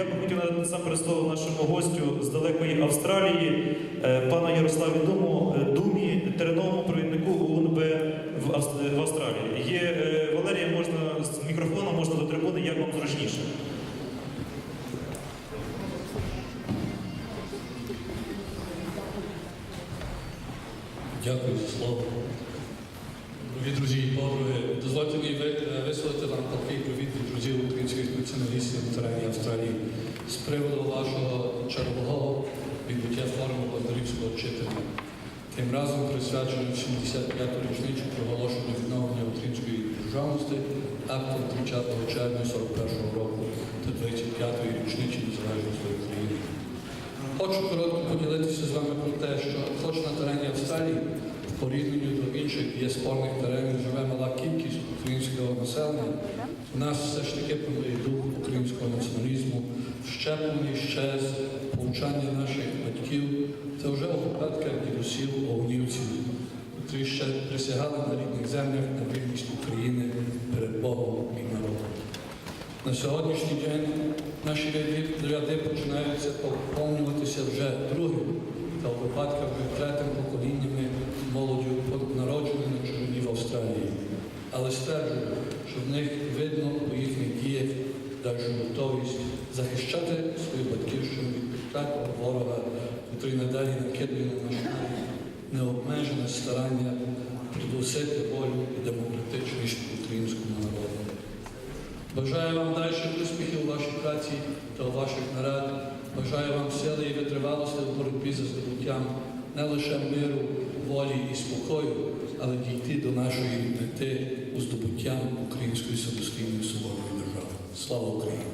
Я би хотів надати насамперед слово нашому гостю з далекої Австралії, е, пану Ярославі Думу, е, Думі, теренному провіднику УНБ в Австралії. Є е, Валерія, можна з мікрофоном, можна до трибуни, як вам зручніше. Дякую за слово. Дорогі друзі і подруги, дозвольте мені націоналістів на Австралії з приводу вашого чергового відбуття форуму Бондарівського вчителя. Тим разом присвячено 75-ту річницю проголошення відновлення української державності актом 30 червня 41-го року та 25-ї річниці незалежності України. Хочу коротко поділитися з вами про те, що хоч на терені Австралії порівнянні до інших є спорних теренів живе мала кількість українського населення, у нас все ж таки панує дух українського націоналізму, щеплений ще з повчання наших батьків та вже випадках дідусів огнівців, котрі ще присягали на рідних землях на вільність України перед Богом і народом. На сьогоднішній день наші ряди починаються поповнюватися вже другим та у випадках вже третім поколіннями молоддю народжені на чужині в Австралії. Але стверджую, що в них видно по їхніх діях дальшу готовість захищати свою батьківщину від підступного ворога, який надалі накидує на наш необмежене старання придусити волю і демократичність українському народу. Бажаю вам далі успіхів у вашій праці та у ваших нарадах. Бажаю вам сили і витривалості в боротьбі за здобуттям не лише миру, волі і спокою, але дійти до нашої мети у здобуттям української самостійної свободної держави. Слава Україні!